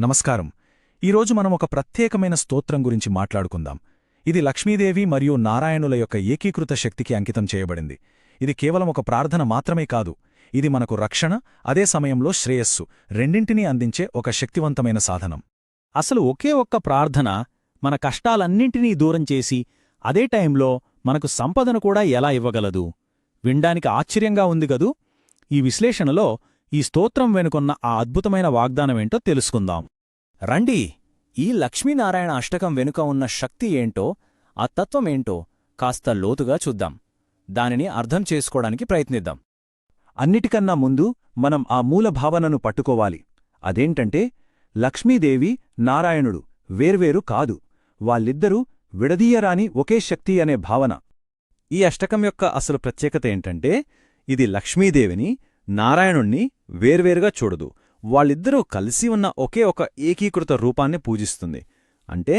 నమస్కారం. ఈరోజు మనం ఒక ప్రత్యేకమైన స్తోత్రం గురించి మాట్లాడుకుందాం. ఇది లక్ష్మీదేవి మరియు నారాయణుల యొక్క ఏకీకృత శక్తికి అంకితం చేయబడింది. ఇది కేవలం ఒక ప్రార్థన మాత్రమే కాదు. ఇది మనకు రక్షణ అదే సమయంలో శ్రేయస్సు రెండింటినీ అందించే ఒక శక్తివంతమైన సాధనం. అసలు ఒకే ఒక్క ప్రార్థన మన కష్టాలన్నింటినీ దూరం చేసి అదే టైంలో మనకు సంపదను కూడా ఎలా ఇవ్వగలదు? వినడానికి ఆశ్చర్యంగా ఉంది గదూ ఈ విశ్లేషణలో ఈ స్తోత్రం వెనుకొన్న ఆ అద్భుతమైన వాగ్దానమేంటో తెలుసుకుందాం. రండి ఈ లక్ష్మీనారాయణ అష్టకం వెనుక ఉన్న శక్తి ఏంటో ఆ తత్వమేంటో కాస్త లోతుగా చూద్దాం. దానిని అర్థం చేసుకోవడానికి ప్రయత్నిద్దాం. అన్నిటికన్నా ముందు మనం ఆ మూల భావనను పట్టుకోవాలి. అదేంటంటే లక్ష్మీదేవి నారాయణుడు వేర్వేరు కాదు వాళ్ళిద్దరూ విడదీయరాని ఒకే శక్తి అనే భావన. ఈ అష్టకం యొక్క అసలు ప్రత్యేకత ఏంటంటే ఇది లక్ష్మీదేవిని నారాయణుణ్ణి వేర్వేరుగా చూడదు. వాళ్ళిద్దరూ కలిసి ఉన్న ఒకే ఒక ఏకీకృత రూపాన్ని పూజిస్తుంది. అంటే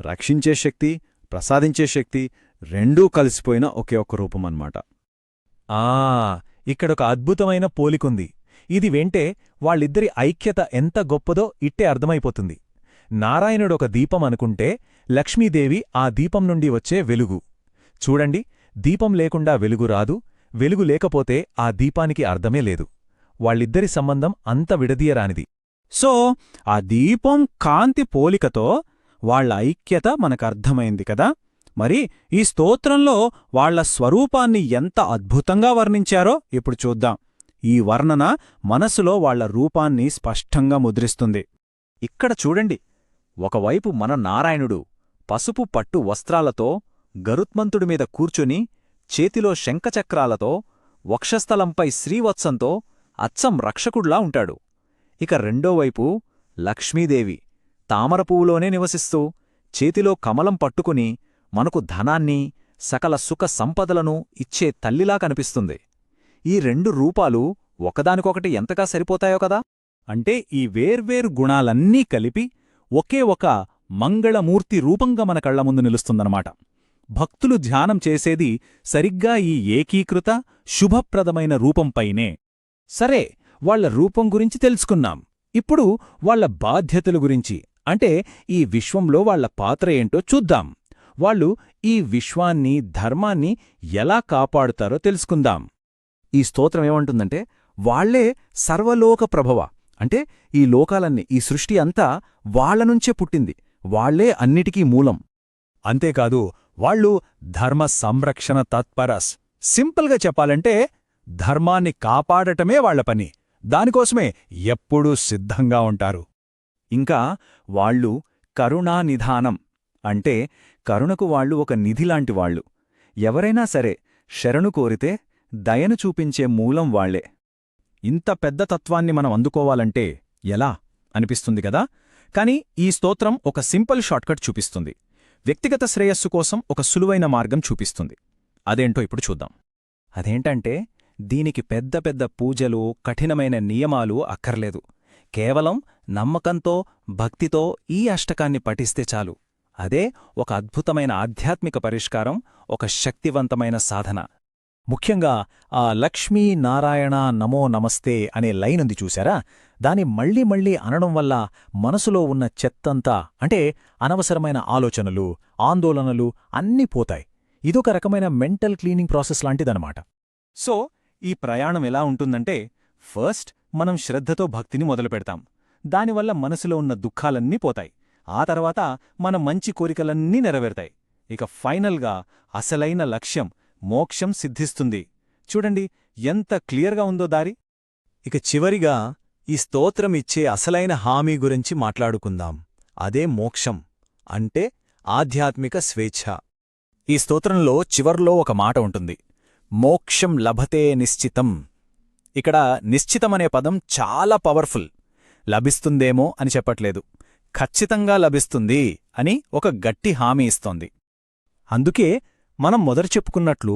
రక్షించే శక్తి ప్రసాదించే శక్తి రెండూ కలిసిపోయిన ఒకే ఒక్క రూపమన్నమాట. ఆ ఇక్కడొక అద్భుతమైన పోలికుంది. ఇది వెంటే వాళ్ళిద్దరి ఐక్యత ఎంత గొప్పదో ఇట్టే అర్థమైపోతుంది. నారాయణుడొక దీపం అనుకుంటే లక్ష్మీదేవి ఆ దీపం నుండి వచ్చే వెలుగు. చూడండి దీపం లేకుండా వెలుగు రాదు వెలుగు లేకపోతే ఆ దీపానికి అర్థమే లేదు. వాళ్ళిద్దరి సంబంధం అంత విడదీయరానిది. సో ఆ దీపం కాంతి పోలికతో వాళ్ళ ఐక్యత మనకర్థమైంది కదా? మరి ఈ స్తోత్రంలో వాళ్ళ స్వరూపాన్ని ఎంత అద్భుతంగా వర్ణించారో ఇప్పుడు చూద్దాం. ఈ వర్ణన మనసులో వాళ్ళ రూపాన్ని స్పష్టంగా ముద్రిస్తుంది. ఇక్కడ చూడండి. ఒకవైపు మన నారాయణుడు పసుపు పట్టు వస్త్రాలతో గరుత్మంతుడి మీద కూర్చుని చేతిలో శంఖచక్రాలతో వక్షస్థలంపై శ్రీవత్సంతో అచ్చం రక్షకుడ్లా ఉంటాడు. ఇక రెండోవైపు లక్ష్మీదేవి తామరపువ్వులోనే నివసిస్తూ చేతిలో కమలం పట్టుకుని మనకు ధనాన్ని సకల సుఖ సంపదలను ఇచ్చే తల్లిలా కనిపిస్తుంది. ఈ రెండు రూపాలు ఒకదానికొకటి ఎంతగా సరిపోతాయో కదా? అంటే ఈ వేర్వేరు గుణాలన్నీ కలిపి ఒకే ఒక మంగళమూర్తి రూపంగా మన కళ్ళ ముందు నిలుస్తుందన్నమాట. భక్తులు ధ్యానం చేసేది సరిగ్గా ఈ ఏకీకృత శుభప్రదమైన రూపంపైనే. సరే వాళ్ళ రూపం గురించి తెలుసుకున్నాం. ఇప్పుడు వాళ్ళ బాధ్యతల గురించి అంటే ఈ విశ్వంలో వాళ్ళ పాత్ర ఏంటో చూద్దాం. వాళ్ళు ఈ విశ్వాన్ని ధర్మాన్ని ఎలా కాపాడుతారో తెలుసుకుందాం. ఈ స్తోత్రం ఏమంటుందంటే వాళ్ళే సర్వలోక ప్రభవ. అంటే ఈ లోకాలన్నీ ఈ సృష్టి అంతా వాళ్ళనుంచే పుట్టింది. వాళ్ళే అన్నిటికీ మూలం. అంతేకాదు వాళ్ళు ధర్మ సంరక్షణ తత్పరస్ సింపుల్గా చెప్పాలంటే ధర్మాన్ని కాపాడటమే వాళ్ళ పని. దానికోసమే ఎప్పుడూ సిద్ధంగా ఉంటారు. ఇంకా వాళ్ళు కరుణానిధానం అంటే కరుణకు వాళ్ళు ఒక నిధిలాంటి వాళ్ళు. ఎవరైనా సరే శరణు కోరితే దయను చూపించే మూలం వాళ్ళే ఇంత పెద్ద తత్వాన్ని మనం అందుకోవాలంటే ఎలా? అనిపిస్తుంది కదా? కాని ఈ స్తోత్రం ఒక సింపుల్ షార్ట్కట్ చూపిస్తుంది. వ్యక్తిగత శ్రేయస్సు కోసం ఒక సులువైన మార్గం చూపిస్తుంది. అదేంటో ఇప్పుడు చూద్దాం. అదేంటంటే దీనికి పెద్ద పెద్ద పూజలు కఠినమైన నియమాలు అక్కర్లేదు. కేవలం నమ్మకంతో భక్తితో ఈ అష్టకాన్ని పఠిస్తే చాలు. అదే ఒక అద్భుతమైన ఆధ్యాత్మిక పరిష్కారం ఒక శక్తివంతమైన సాధన. ముఖ్యంగా ఆ లక్ష్మీ నారాయణ నమో నమస్తే అనే లైన్ ఉంది చూశారా? దాని మళ్ళీ మళ్ళీ అనడం వల్ల మనసులో ఉన్న చెత్తంతా అంటే అనవసరమైన ఆలోచనలు ఆందోళనలు అన్నీ పోతాయి. ఇదొక రకమైన మెంటల్ క్లీనింగ్ ప్రాసెస్ లాంటిదనమాట సో ఈ ప్రయాణం ఎలా ఉంటుందంటే ఫస్ట్ మనం శ్రద్ధతో భక్తిని మొదలుపెడతాం దానివల్ల మనసులో ఉన్న దుఃఖాలన్నీ పోతాయి. ఆ తర్వాత మన మంచి కోరికలన్నీ నెరవేరుతాయి. ఇక ఫైనల్గా అసలైన లక్ష్యం మోక్షం సిద్ధిస్తుంది. చూడండి ఎంత క్లియర్గా ఉందో దారి. ఇక చివరిగా ఈ స్తోత్రం ఇచ్చే అసలైన హామీ గురించి మాట్లాడుకుందాం. అదే మోక్షం అంటే ఆధ్యాత్మిక స్వేచ్ఛ. ఈ స్తోత్రంలో చివర్లో ఒక మాట ఉంటుంది. మోక్షం లభతే నిశ్చితం. ఇక్కడ నిశ్చితమనే పదం చాలా పవర్ఫుల్. లభిస్తుందేమో అని చెప్పట్లేదు. ఖచ్చితంగా లభిస్తుంది అని ఒక గట్టి హామీ ఇస్తోంది. అందుకే మనం మొదట చెప్పుకున్నట్లు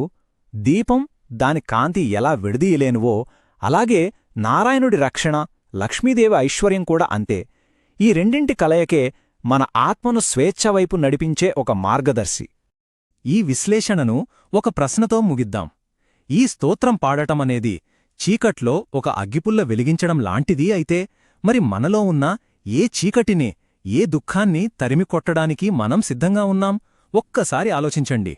దీపం దాని కాంతి ఎలా విడదీయలేనువో అలాగే నారాయణుడి రక్షణ లక్ష్మీదేవి ఐశ్వర్యం కూడా అంతే. ఈ రెండింటి కలయకే మన ఆత్మను స్వేచ్ఛ వైపు నడిపించే ఒక మార్గదర్శి. ఈ విశ్లేషణను ఒక ప్రశ్నతో ముగిద్దాం. ఈ స్తోత్రం పాడటమనేది చీకట్లో ఒక అగ్గిపుల్ల వెలిగించడం లాంటిది అయితే మరి మనలో ఉన్న ఏ చీకటిని ఏ దుఃఖాన్ని తరిమికొట్టడానికి మనం సిద్ధంగా ఉన్నాం? ఒక్కసారి ఆలోచించండి.